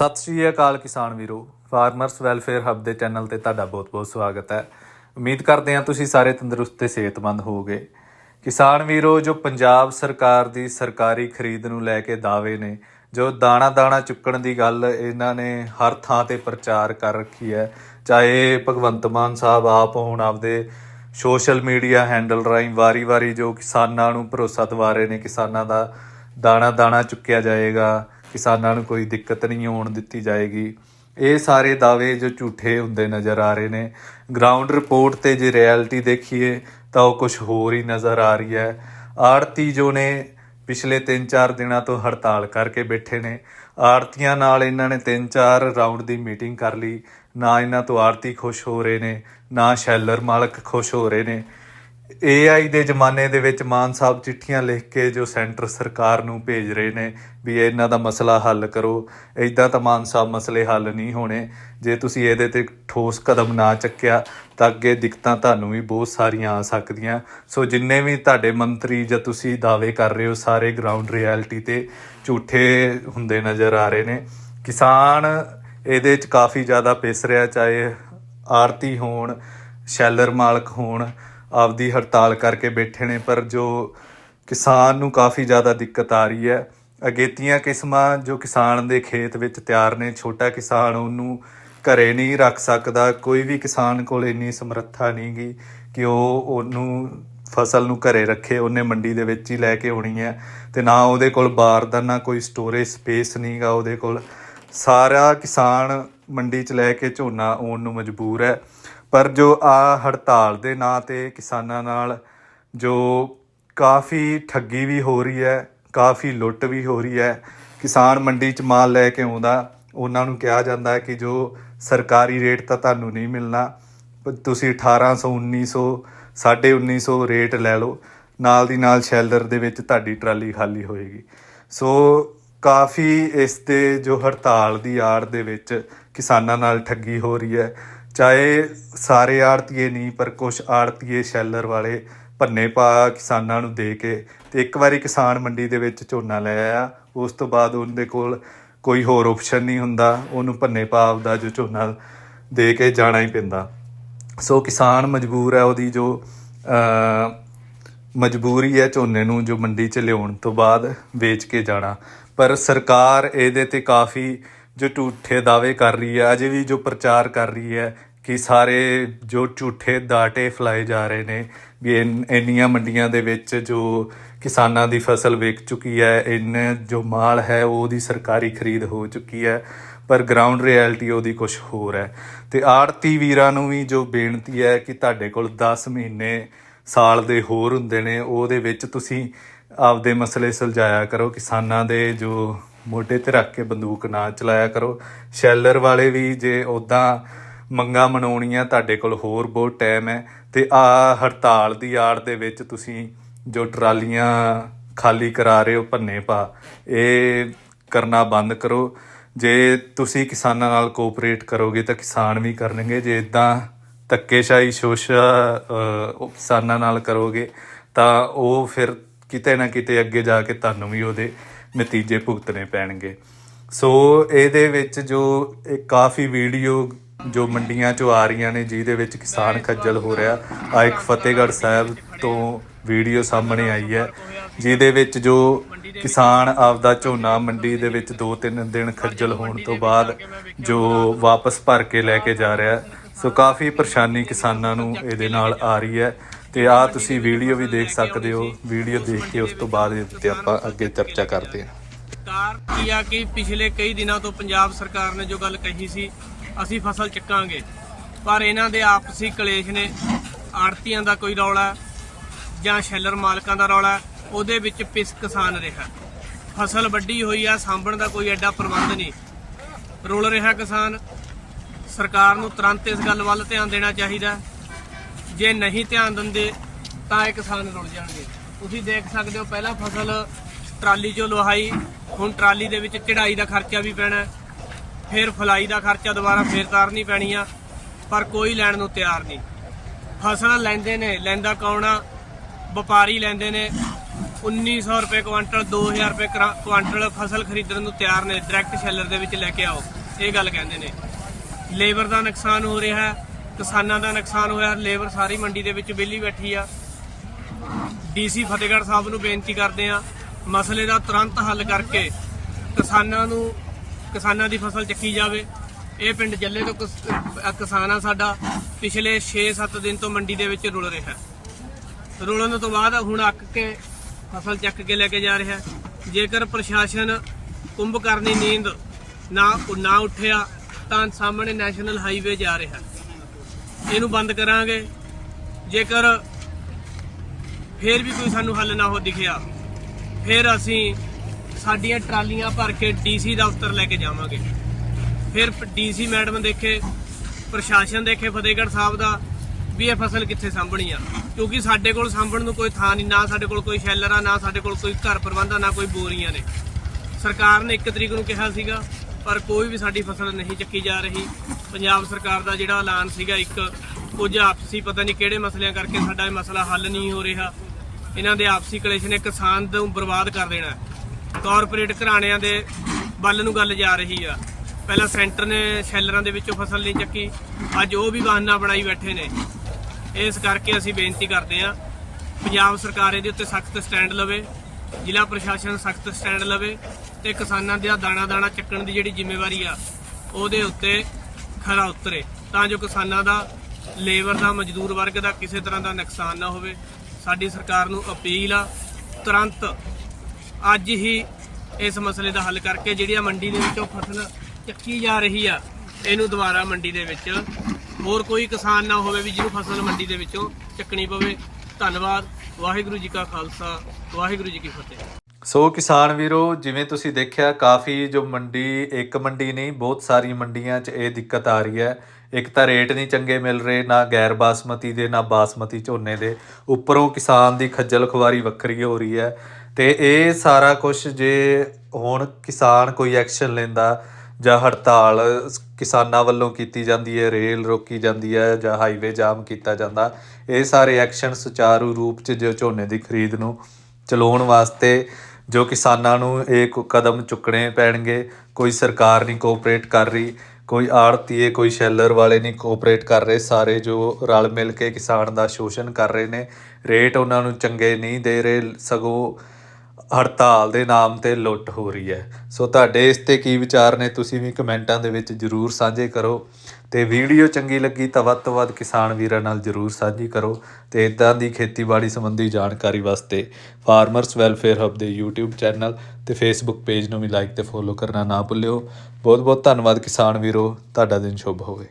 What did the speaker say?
ਸਤਿ ਸ਼੍ਰੀ ਅਕਾਲ ਕਿਸਾਨ ਵੀਰੋ ਫਾਰਮਰਸ ਵੈਲਫੇਅਰ ਹੱਬ ਦੇ ਚੈਨਲ ਤੇ ਤੁਹਾਡਾ ਬਹੁਤ-ਬਹੁਤ ਸਵਾਗਤ ਹੈ। ਉਮੀਦ ਕਰਦੇ ਹਾਂ ਤੁਸੀਂ ਸਾਰੇ ਤੰਦਰੁਸਤ ਤੇ ਸਿਹਤਮੰਦ ਹੋਵੋਗੇ। ਕਿਸਾਨ ਵੀਰੋ, ਜੋ ਪੰਜਾਬ ਸਰਕਾਰ ਦੀ ਸਰਕਾਰੀ ਖਰੀਦ ਨੂੰ ਲੈ ਕੇ ਦਾਅਵੇ ਨੇ, ਜੋ ਦਾਣਾ ਦਾਣਾ ਚੁੱਕਣ ਦੀ ਗੱਲ ਇਹਨਾਂ ਨੇ ਹਰ ਥਾਂ ਤੇ ਪ੍ਰਚਾਰ ਕਰ ਰੱਖੀ ਹੈ, ਚਾਹੇ ਭਗਵੰਤ ਮਾਨ ਸਾਹਿਬ ਆਪ ਹੋਣ, ਆਪਦੇ ਸੋਸ਼ਲ ਮੀਡੀਆ ਹੈਂਡਲ ਰਾਹੀਂ ਵਾਰੀ-ਵਾਰੀ ਜੋ ਕਿਸਾਨਾਂ ਨੂੰ ਭਰੋਸਾ ਦਿਵਾ ਰਹੇ ਨੇ ਕਿਸਾਨਾਂ ਦਾ ਦਾਣਾ ਦਾਣਾ ਚੁੱਕਿਆ ਜਾਏਗਾ ਕਿਸਾਨਾਂ ਨੂੰ ਕੋਈ ਦਿੱਕਤ ਨਹੀਂ ਹੋਣ ਦਿੱਤੀ ਜਾਏਗੀ। ਇਹ ਸਾਰੇ ਦਾਅਵੇ ਜੋ ਝੂਠੇ ਹੁੰਦੇ ਨਜ਼ਰ ਆ ਰਹੇ ਨੇ। ਗਰਾਊਂਡ ਰਿਪੋਰਟ ਤੇ ਜੇ ਰਿਐਲਿਟੀ ਦੇਖੀਏ, ਤਾਂ ਉਹ ਕੁਝ ਹੋਰ ਹੀ ਨਜ਼ਰ ਆ ਰਹੀ ਹੈ। ਆੜਤੀ ਜੋ ਨੇ ਪਿਛਲੇ 3-4 ਦਿਨਾਂ ਤੋਂ ਹੜਤਾਲ ਕਰਕੇ ਬੈਠੇ ਨੇ। ਆੜਤੀਆਂ ਨਾਲ ਇਹਨਾਂ ਨੇ 3-4 ਰਾਉਂਡ ਦੀ ਮੀਟਿੰਗ ਕਰ ਲਈ। ਨਾ ਇਹਨਾਂ ਤੋਂ ਆੜਤੀ ਖੁਸ਼ ਹੋ ਰਹੇ ਨੇ, ਨਾ ਸ਼ੈਲਰ ਮਾਲਕ ਖੁਸ਼ ਹੋ ਰਹੇ ਨੇ। AI ਦੇ ਜ਼ਮਾਨੇ ਦੇ ਵਿੱਚ ਮਾਨ ਸਾਹਿਬ ਚਿੱਠੀਆਂ ਲਿਖ ਕੇ ਜੋ ਸੈਂਟਰ ਸਰਕਾਰ ਨੂੰ ਭੇਜ ਰਹੇ ਨੇ ਵੀ ਇਹਨਾਂ ਦਾ ਮਸਲਾ ਹੱਲ ਕਰੋ ਇਦਾਂ ਤਾਂ ਮਾਨ ਸਾਹਿਬ ਮਸਲੇ ਹੱਲ ਨਹੀਂ ਹੋਣੇ। ਜੇ ਤੁਸੀਂ ਇਹਦੇ ਤੇ ਠੋਸ ਕਦਮ ਨਾ ਚੱਕਿਆ, ਤਾਂ ਅੱਗੇ ਦਿੱਕਤਾਂ ਤੁਹਾਨੂੰ ਵੀ ਬਹੁਤ ਸਾਰੀਆਂ ਆ ਸਕਦੀਆਂ। ਸੋ ਜਿੰਨੇ ਵੀ ਤੁਹਾਡੇ ਮੰਤਰੀ ਜਾਂ ਤੁਸੀਂ ਦਾਅਵੇ ਕਰ ਰਹੇ ਹੋ, ਸਾਰੇ ਗਰਾਊਂਡ ਰਿਐਲਿਟੀ ਤੇ ਝੂਠੇ ਹੁੰਦੇ ਨਜ਼ਰ ਆ ਰਹੇ ਨੇ। ਕਿਸਾਨ ਇਹਦੇ ਚ ਕਾਫੀ ਜ਼ਿਆਦਾ ਪਿਸ ਰਿਹਾ, ਚਾਹੇ ਆਰਤੀ ਹੋਣ, ਸ਼ੈਲਰ ਮਾਲਕ ਹੋਣ ਆਪਦੀ ਹੜਤਾਲ ਕਰਕੇ ਬੈਠੇ ਨੇ, ਪਰ ਜੋ ਕਿਸਾਨ ਨੂੰ ਕਾਫੀ ਜ਼ਿਆਦਾ ਦਿੱਕਤ ਆ ਰਹੀ ਹੈ। ਅਗੇਤੀਆਂ ਕਿਸਮਾਂ ਜੋ ਕਿਸਾਨ ਦੇ ਖੇਤ ਵਿੱਚ ਤਿਆਰ ਨੇ, ਛੋਟਾ ਕਿਸਾਨ ਉਹਨੂੰ ਘਰੇ ਨਹੀਂ ਰੱਖ ਸਕਦਾ, ਕੋਈ ਵੀ ਕਿਸਾਨ ਕੋਲ ਇੰਨੀ ਸਮਰੱਥਾ ਨਹੀਂਗੀ ਕਿ ਉਹ ਉਹਨੂੰ ਫਸਲ ਨੂੰ ਘਰੇ ਰੱਖੇ, ਉਹਨੇ ਮੰਡੀ ਦੇ ਵਿੱਚ ਹੀ ਲੈ ਕੇ ਆਉਣੀ ਹੈ ਤੇ ਨਾ ਉਹਦੇ ਕੋਲ ਬਾਰ ਦਾ, ਨਾ ਕੋਈ ਸਟੋਰੇਜ ਸਪੇਸ ਨਹੀਂਗਾ ਉਹਦੇ ਕੋਲ। ਸਾਰਾ ਕਿਸਾਨ ਮੰਡੀ 'ਚ ਲੈ ਕੇ ਝੋਨਾ ਆਉਣ ਨੂੰ ਮਜਬੂਰ ਹੈ। ਪਰ ਜੋ ਆ ਹੜਤਾਲ ਦੇ ਨਾਂ ਤੇ ਕਿਸਾਨਾਂ ਨਾਲ ਜੋ ਕਾਫੀ ਠੱਗੀ ਵੀ ਹੋ ਰਹੀ ਹੈ, ਕਾਫੀ ਲੁੱਟ ਵੀ ਹੋ ਰਹੀ ਹੈ, ਕਿਸਾਨ ਮੰਡੀ 'ਚ ਮਾਲ ਲੈ ਕੇ ਆਉਂਦਾ, ਉਹਨਾਂ ਨੂੰ ਕਿਹਾ ਜਾਂਦਾ ਹੈ ਕਿ ਜੋ ਸਰਕਾਰੀ ਰੇਟ ਤਾਂ ਤੁਹਾਨੂੰ ਨਹੀਂ ਮਿਲਣਾ, ਪਰ ਤੁਸੀਂ 1800 1900 1950 ਰੇਟ ਲੈ ਲਓ, ਨਾਲ ਦੀ ਨਾਲ ਸ਼ੈਲਰ ਦੇ ਵਿੱਚ ਤੁਹਾਡੀ ਟਰਾਲੀ ਖਾਲੀ ਹੋਏਗੀ। ਸੋ ਕਾਫੀ ਇਸ 'ਤੇ ਜੋ ਹੜਤਾਲ ਦੀ ਆੜ ਦੇ ਵਿੱਚ ਕਿਸਾਨਾਂ ਨਾਲ ਠੱਗੀ ਹੋ ਰਹੀ ਹੈ ਚਾਹੇ ਸਾਰੇ ਆੜਤੀਏ ਨਹੀਂ, ਪਰ ਕੁਝ ਆੜਤੀਏ ਸ਼ੈਲਰ ਵਾਲੇ ਭੰਨੇ ਪਾ ਕਿਸਾਨਾਂ ਨੂੰ ਦੇ ਕੇ ਤੇ ਇੱਕ ਵਾਰੀ ਕਿਸਾਨ ਮੰਡੀ ਦੇ ਵਿੱਚ ਝੋਨਾ ਲੈ ਆਇਆ। ਉਸ ਤੋਂ ਬਾਅਦ ਉਹਦੇ ਕੋਲ ਕੋਈ ਹੋਰ ਆਪਸ਼ਨ ਨਹੀਂ ਹੁੰਦਾ। ਉਹਨੂੰ ਭੰਨੇ ਪਾ ਦਾ ਜੋ ਝੋਨਾ ਦੇ ਕੇ ਜਾਣਾ ਹੀ ਪੈਂਦਾ। ਸੋ ਕਿਸਾਨ ਮਜਬੂਰ ਹੈ ਉਹਦੀ ਜੋ ਮਜਬੂਰੀ ਹੈ ਝੋਨੇ ਨੂੰ ਜੋ ਮੰਡੀ 'ਚ ਲਿਆਉਣ ਤੋਂ ਬਾਅਦ ਵੇਚ ਕੇ ਜਾਣਾ। ਪਰ ਸਰਕਾਰ ਇਹਦੇ ਤੇ ਕਾਫੀ ਜੋ ਝੂਠੇ ਦਾਅਵੇ ਕਰ ਰਹੀ ਹੈ, ਅਜੇ ਵੀ ਜੋ ਪ੍ਰਚਾਰ ਕਰ ਰਹੀ ਹੈ ਕਿ ਸਾਰੇ ਜੋ ਝੂਠੇ ਦਾਟੇ ਫਲਾਏ ਜਾ ਰਹੇ ਨੇ, ਵੀ ਇੰਨੀਆਂ ਮੰਡੀਆਂ ਦੇ ਵਿੱਚ ਜੋ ਕਿਸਾਨਾਂ ਦੀ ਫਸਲ ਵਿਕ ਚੁੱਕੀ ਹੈ, ਇੰਨ ਜੋ ਮਾਲ ਹੈ, ਉਹਦੀ ਸਰਕਾਰੀ ਖਰੀਦ ਹੋ ਚੁੱਕੀ ਹੈ, ਪਰ ਗਰਾਊਂਡ ਰਿਐਲਿਟੀ ਉਹਦੀ ਕੁਝ ਹੋਰ ਹੈ। ਤੇ ਆੜਤੀ ਵੀਰਾਂ ਨੂੰ ਵੀ ਜੋ ਬੇਨਤੀ ਹੈ ਕਿ ਤੁਹਾਡੇ ਕੋਲ 10 ਮਹੀਨੇ ਸਾਲ ਦੇ ਹੋਰ ਹੁੰਦੇ ਨੇ, ਉਹਦੇ ਵਿੱਚ ਤੁਸੀਂ ਆਪਦੇ ਮਸਲੇ ਸੁਲਝਾਇਆ ਕਰੋ, ਕਿਸਾਨਾਂ ਦੇ ਜੋ ਮੋਢੇ ਤੇ ਰੱਖ ਕੇ ਬੰਦੂਕ ਨਾ ਚਲਾਇਆ ਕਰੋ। ਸ਼ੈਲਰ ਵਾਲੇ ਵੀ ਜੇ ਉਦਾਂ ਮੰਗਾ ਮਨਾਉਣੀਆਂ, ਤੁਹਾਡੇ ਕੋਲ ਹੋਰ ਬਹੁਤ ਟਾਈਮ ਹੈ। ਤੇ ਆ ਹੜਤਾਲ ਦੀ ਆੜ ਦੇ ਵਿੱਚ ਤੁਸੀਂ ਜੋ ਟਰਾਲੀਆਂ ਖਾਲੀ ਕਰਾ ਰਹੇ ਹੋ ਭੰਨੇ ਪਾ, ਇਹ ਕਰਨਾ ਬੰਦ ਕਰੋ। ਜੇ ਤੁਸੀਂ ਕਿਸਾਨਾਂ ਨਾਲ ਕੋਆਪਰੇਟ ਕਰੋਗੇ ਤਾਂ ਕਿਸਾਨ ਵੀ ਕਰਨਗੇ। ਜੇ ਇਦਾਂ ਧੱਕੇਸ਼ਾਹੀ, ਸ਼ੋਸ਼ਾ ਕਿਸਾਨਾਂ ਨਾਲ ਕਰੋਗੇ ਤਾਂ ਉਹ ਫਿਰ ਕਿਤੇ ਨਾ ਕਿਤੇ ਅੱਗੇ ਜਾ ਕੇ ਤੁਹਾਨੂੰ ਵੀ ਉਹਦੇ ਨਤੀਜੇ ਭੁਗਤਣੇ ਪੈਣਗੇ। ਸੋ ਇਹਦੇ ਵਿੱਚ ਜੋ ਇਹ ਕਾਫੀ ਵੀਡੀਓ ਜੋ ਮੰਡੀਆਂ ਚੋਂ ਆ ਰਹੀਆਂ ਨੇ ਜਿਹਦੇ ਵਿੱਚ ਕਿਸਾਨ ਖੱਜਲ ਹੋ ਰਿਹਾ ਆ ਇੱਕ ਫਤਿਹਗੜ੍ਹ ਸਾਹਿਬ ਤੋਂ ਵੀਡੀਓ ਸਾਹਮਣੇ ਆਈ ਹੈ ਜਿਹਦੇ ਵਿੱਚ ਜੋ ਕਿਸਾਨ ਆਪਦਾ ਝੋਨਾ ਮੰਡੀ ਦੇ ਵਿੱਚ 2-3 ਦਿਨ ਖੱਜਲ ਹੋਣ ਤੋਂ ਬਾਅਦ ਜੋ ਵਾਪਸ ਭਰ ਕੇ ਲੈ ਕੇ ਜਾ ਰਿਹਾ। ਸੋ ਕਾਫੀ ਪਰੇਸ਼ਾਨੀ ਕਿਸਾਨਾਂ ਨੂੰ ਇਹਦੇ ਨਾਲ ਆ ਰਹੀ ਹੈ। ਤੇ ਆ ਤੁਸੀਂ ਵੀਡੀਓ ਵੀ ਦੇਖ ਸਕਦੇ ਹੋ। ਵੀਡੀਓ ਦੇਖ ਕੇ ਉਸ ਤੋਂ ਬਾਅਦ ਇਹਦੇ ਤੇ ਆਪਾਂ ਅੱਗੇ ਚਰਚਾ ਕਰਦੇ ਹਾਂ। ਸਰਕਾਰ ਕੀ ਆ ਕਿ ਪਿਛਲੇ ਕਈ ਦਿਨਾਂ ਤੋਂ ਪੰਜਾਬ ਸਰਕਾਰ ਨੇ ਜੋ ਗੱਲ ਕਹੀ ਸੀ, ਅਸੀਂ ਫਸਲ ਚੱਕਾਂਗੇ। ਪਰ ਇਹਨਾਂ ਦੇ ਆਪਸੀ ਕਲੇਸ਼ ਨੇ ਆੜਤੀਆਂ ਦਾ ਕੋਈ ਰੌਲਾ, ਜਾਂ ਸ਼ੈਲਰ ਮਾਲਕਾਂ ਦਾ ਰੌਲਾ, ਉਹਦੇ ਵਿੱਚ ਪਿਸ ਕਿਸਾਨ ਰਿਹਾ। ਫਸਲ ਵੱਡੀ ਹੋਈ ਆ, ਸਾਂਭਣ ਦਾ ਕੋਈ ਐਡਾ ਪ੍ਰਬੰਧ ਨਹੀਂ। ਰੁਲ ਰਿਹਾ ਕਿਸਾਨ। ਸਰਕਾਰ ਨੂੰ ਤੁਰੰਤ ਇਸ ਗੱਲ ਵੱਲ ਧਿਆਨ ਦੇਣਾ ਚਾਹੀਦਾ। ਜੇ ਨਹੀਂ ਧਿਆਨ ਦਿੰਦੇ, ਤਾਂ ਇਹ ਕਿਸਾਨ ਰੁਲ ਜਾਣਗੇ। ਤੁਸੀਂ ਦੇਖ ਸਕਦੇ ਹੋ, ਪਹਿਲਾਂ ਫਸਲ ਟਰਾਲੀ 'ਚੋਂ ਲੁਹਾਈ, ਹੁਣ ਟਰਾਲੀ ਦੇ ਵਿੱਚ ਚੜਾਈ ਦਾ ਖਰਚਾ ਵੀ ਪੈਣਾ ਫਿਰ ਫਲਾਈ ਦਾ ਖਰਚਾ ਦੁਬਾਰਾ ਫੇਰ ਤਾਰਨੀ ਪੈਣੀ ਆ, ਪਰ ਕੋਈ ਲੈਣ ਨੂੰ ਤਿਆਰ ਨਹੀਂ। ਫਸਲ ਲੈਂਦੇ ਨੇ, ਲੈਂਦਾ ਕੌਣਾ ਵਪਾਰੀ ਲੈਂਦੇ ਨੇ। 1900 ਰੁਪਏ ਕੁਆਂਟਲ 2000 ਰੁਪਏ ਕਰਾ- ਕੁਆਂਟਲ ਫਸਲ ਖਰੀਦਣ ਨੂੰ ਤਿਆਰ ਨੇ, ਡਾਇਰੈਕਟ ਸ਼ੈਲਰ ਦੇ ਵਿੱਚ ਲੈ ਕੇ ਆਓ। ਇਹ ਗੱਲ ਕਹਿੰਦੇ ਨੇ। ਲੇਬਰ ਦਾ ਨੁਕਸਾਨ ਹੋ ਰਿਹਾ ਹੈ। ਕਿਸਾਨਾਂ ਦਾ ਨੁਕਸਾਨ ਹੋਇਆ, ਲੇਬਰ ਸਾਰੀ ਮੰਡੀ ਦੇ ਵਿੱਚ ਵਿਹਲੀ ਬੈਠੀ ਆ। ਡੀਸੀ ਫਤਿਹਗੜ੍ਹ ਸਾਹਿਬ ਨੂੰ ਬੇਨਤੀ ਕਰਦੇ ਆ ਮਸਲੇ ਦਾ ਤੁਰੰਤ ਹੱਲ ਕਰਕੇ ਕਿਸਾਨਾਂ ਨੂੰ, ਕਿਸਾਨਾਂ ਦੀ ਫਸਲ ਚੱਕੀ ਜਾਵੇ। ਇਹ ਪਿੰਡ ਜੱਲੇ ਤੋਂ ਕਿਸਾਨ ਆ ਸਾਡਾ, ਪਿਛਲੇ 6-7 ਦਿਨ ਤੋਂ ਮੰਡੀ ਦੇ ਵਿੱਚ ਰੁਲ ਰਿਹਾ। ਰੁਲਣ ਤੋਂ ਬਾਅਦ ਹੁਣ ਅੱਕ ਕੇ ਫਸਲ ਚੱਕ ਕੇ ਲੈ ਕੇ ਜਾ ਰਿਹਾ। ਜੇਕਰ ਪ੍ਰਸ਼ਾਸਨ ਕੁੰਭ ਕਰਨੀ ਨੀਂਦ ਨਾ ਨਾ ਉੱਠਿਆ, ਤਾਂ ਸਾਹਮਣੇ ਨੈਸ਼ਨਲ ਹਾਈਵੇ ਜਾ ਰਿਹਾ। ਇਹਨੂੰ ਬੰਦ ਕਰਾਂਗੇ। ਜੇਕਰ ਫੇਰ ਵੀ ਕੋਈ ਸਾਨੂੰ ਹੱਲ ਨਾ ਹੋ ਦਿਖਿਆ, ਫਿਰ ਅਸੀਂ ਸਾਡੀਆਂ ਟਰਾਲੀਆਂ ਭਰ ਕੇ ਡੀਸੀ ਦਫ਼ਤਰ ਲੈ ਕੇ ਜਾਵਾਂਗੇ। ਫਿਰ ਡੀਸੀ ਮੈਡਮ ਦੇਖੇ, ਪ੍ਰਸ਼ਾਸਨ ਦੇਖੇ, ਫਤਿਹਗੜ੍ਹ ਸਾਹਿਬ ਦਾ, ਵੀ ਇਹ ਫਸਲ ਕਿੱਥੇ ਸਾਂਭਣੀ ਆ। ਕਿਉਂਕਿ ਸਾਡੇ ਕੋਲ ਸਾਂਭਣ ਨੂੰ ਕੋਈ ਥਾਂ ਨਹੀਂ, ਨਾ ਸਾਡੇ ਕੋਲ ਕੋਈ ਸ਼ੈਲਰ ਆ ਨਾ ਸਾਡੇ ਕੋਲ ਕੋਈ ਘਰ ਪ੍ਰਬੰਧ ਆ ਨਾ ਕੋਈ ਬੋਰੀਆਂ ਨੇ। ਸਰਕਾਰ ਨੇ 1 ਤਰੀਕ ਨੂੰ ਕਿਹਾ ਸੀਗਾ ਪਰ ਕੋਈ ਵੀ ਸਾਡੀ ਫਸਲ ਨਹੀਂ ਚੱਕੀ ਜਾ ਰਹੀ। ਪੰਜਾਬ ਸਰਕਾਰ ਦਾ ਜਿਹੜਾ ਐਲਾਨ ਸੀਗਾ ਇੱਕ ਕੁਝ ਆਪਸੀ ਪਤਾ ਨਹੀਂ ਕਿਹੜੇ ਮਸਲਿਆਂ ਕਰਕੇ ਸਾਡਾ ਇਹ ਮਸਲਾ ਹੱਲ ਨਹੀਂ ਹੋ ਰਿਹਾ। ਇਹਨਾਂ ਦੇ ਆਪਸੀ ਕਲੇਸ਼ ਨੇ ਕਿਸਾਨ ਨੂੰ ਬਰਬਾਦ ਕਰ ਦੇਣਾ ਕਾਰਪੋਰੇਟ ਘਰਾਣਿਆਂ ਦੇ ਵੱਲ ਨੂੰ ਗੱਲ ਜਾ ਰਹੀ ਆ। ਪਹਿਲਾਂ ਸੈਂਟਰ ਨੇ ਸ਼ੈਲਰਾਂ ਦੇ ਵਿੱਚੋਂ ਫਸਲ ਨਹੀਂ ਚੱਕੀ, ਅੱਜ ਉਹ ਵੀ ਬਹਾਨਾ ਬਣਾਈ ਬੈਠੇ ਨੇ। ਇਸ ਕਰਕੇ ਅਸੀਂ ਬੇਨਤੀ ਕਰਦੇ ਹਾਂ, ਪੰਜਾਬ ਸਰਕਾਰ ਇਹਦੇ ਉੱਤੇ ਸਖਤ ਸਟੈਂਡ ਲਵੇ। ਜ਼ਿਲ੍ਹਾ ਪ੍ਰਸ਼ਾਸਨ ਸਖਤ ਸਟੈਂਡ ਲਵੇ ਤੇ ਕਿਸਾਨਾਂ ਦਾ ਦਾਣਾ ਦਾਣਾ ਚੱਕਣ ਦੀ ਜਿਹੜੀ ਜ਼ਿੰਮੇਵਾਰੀ ਆ, ਉਹਦੇ ਉੱਤੇ ਖਰਾ ਉਤਰੇ ਤਾਂ ਜੋ ਕਿਸਾਨਾਂ ਦਾ ਲੇਬਰ ਦਾ, ਮਜ਼ਦੂਰ ਵਰਗ ਦਾ ਕਿਸੇ ਤਰ੍ਹਾਂ ਦਾ ਨੁਕਸਾਨ ਨਾ ਹੋਵੇ। ਸਾਡੀ ਸਰਕਾਰ ਨੂੰ ਅਪੀਲ ਆ, ਤੁਰੰਤ ਅੱਜ ਹੀ ਇਸ ਮਸਲੇ ਦਾ ਹੱਲ ਕਰਕੇ ਜਿਹੜੀ ਆ ਮੰਡੀ ਦੇ ਵਿੱਚੋਂ ਫਸਲ ਚੱਕੀ ਜਾ ਰਹੀ ਆ, ਇਹਨੂੰ ਦੁਬਾਰਾ ਮੰਡੀ ਦੇ ਵਿੱਚ ਹੋਰ ਕੋਈ ਕਿਸਾਨ ਨਾ ਹੋਵੇ ਵੀ ਜਿਹਨੂੰ ਫਸਲ ਮੰਡੀ ਦੇ ਵਿੱਚੋਂ ਚੱਕਣੀ ਪਵੇ। ਧੰਨਵਾਦ, ਵਾਹਿਗੁਰੂ ਜੀ ਕਾ ਖਾਲਸਾ, ਵਾਹਿਗੁਰੂ ਜੀ ਕੀ ਫਤਿਹ। ਸੋ ਕਿਸਾਨ ਵੀਰੋ, ਜਿਵੇਂ ਤੁਸੀਂ ਦੇਖਿਆ, ਕਾਫੀ ਜੋ ਮੰਡੀ, ਇੱਕ ਮੰਡੀ ਨਹੀਂ, ਬਹੁਤ ਸਾਰੀ ਮੰਡੀਆਂ 'ਚ ਇਹ ਦਿੱਕਤ ਆ ਰਹੀ ਹੈ। ਇੱਕ ਤਾਂ ਰੇਟ ਨਹੀਂ ਚੰਗੇ ਮਿਲ ਰਹੇ, ਨਾ ਗੈਰ ਬਾਸਮਤੀ ਦੇ, ਨਾ ਬਾਸਮਤੀ ਝੋਨੇ ਦੇ। ਉੱਪਰੋਂ ਕਿਸਾਨ ਦੀ ਖੱਜਲ ਖੁਆਰੀ ਵੱਖਰੀ ਹੋ ਰਹੀ ਹੈ। ਤੇ ਇਹ ਸਾਰਾ ਕੁਝ ਜੇ ਹੁਣ ਕਿਸਾਨ ਕੋਈ ਐਕਸ਼ਨ ਲੈਂਦਾ ਜਾਂ ਹੜਤਾਲ ਕਿਸਾਨਾਂ ਵੱਲੋਂ ਕੀਤੀ ਜਾਂਦੀ ਹੈ, ਰੇਲ ਰੋਕੀ ਜਾਂਦੀ ਹੈ ਜਾਂ ਹਾਈਵੇ ਜਾਮ ਕੀਤਾ ਜਾਂਦਾ, ਇਹ ਸਾਰੇ ਐਕਸ਼ਨ ਸੁਚਾਰੂ ਰੂਪ 'ਚ ਜੋ ਝੋਨੇ ਦੀ ਖਰੀਦ ਨੂੰ ਚਲਾਉਣ ਵਾਸਤੇ ਜੋ ਕਿਸਾਨਾਂ ਨੂੰ ਇਹ ਕਦਮ ਚੁੱਕਣੇ ਪੈਣਗੇ, ਕੋਈ ਸਰਕਾਰ ਨਹੀਂ ਕੋਆਪਰੇਟ ਕਰ ਰਹੀ, ਕੋਈ ਆੜਤੀਏ, ਕੋਈ ਸ਼ੈਲਰ ਵਾਲੇ ਨਹੀਂ ਕੋਆਪਰੇਟ ਕਰ ਰਹੇ, ਸਾਰੇ ਜੋ ਰਲ ਮਿਲ ਕੇ ਕਿਸਾਨ ਦਾ ਸ਼ੋਸ਼ਣ ਕਰ ਰਹੇ ਨੇ, ਰੇਟ ਉਹਨਾਂ ਨੂੰ ਚੰਗੇ ਨਹੀਂ ਦੇ ਰਹੇ, ਸਗੋਂ ਹੜਤਾਲ ਦੇ ਨਾਮ ਤੇ ਲੁੱਟ ਹੋ ਰਹੀ ਹੈ। ਸੋ ਤੁਹਾਡੇ ਇਸ ਤੇ ਕੀ ਵਿਚਾਰ ਨੇ, ਤੁਸੀਂ ਵੀ ਕਮੈਂਟਾਂ ਦੇ ਵਿੱਚ ਜਰੂਰ ਸਾਂਝੇ ਕਰੋ ਤੇ ਵੀਡੀਓ ਚੰਗੀ ਲੱਗੀ ਤਾਂ ਵੱਧ ਤੋਂ ਵੱਧ ਕਿਸਾਨ ਵੀਰਾਂ ਨਾਲ ਜਰੂਰ ਸਾਂਝੀ ਕਰੋ ਤੇ ਇਦਾਂ ਦੀ ਖੇਤੀਬਾੜੀ ਸੰਬੰਧੀ ਜਾਣਕਾਰੀ ਵਾਸਤੇ ਫਾਰਮਰਸ ਵੈਲਫੇਅਰ ਹੱਬ ਦੇ YouTube ਚੈਨਲ ਤੇ Facebook ਪੇਜ ਨੂੰ ਵੀ ਲਾਈਕ ਤੇ ਫੋਲੋ ਕਰਨਾ ਨਾ ਭੁੱਲਿਓ। ਬਹੁਤ ਬਹੁਤ ਧੰਨਵਾਦ ਕਿਸਾਨ ਵੀਰੋ, ਤੁਹਾਡਾ ਦਿਨ ਸ਼ੁਭ ਹੋਵੇ।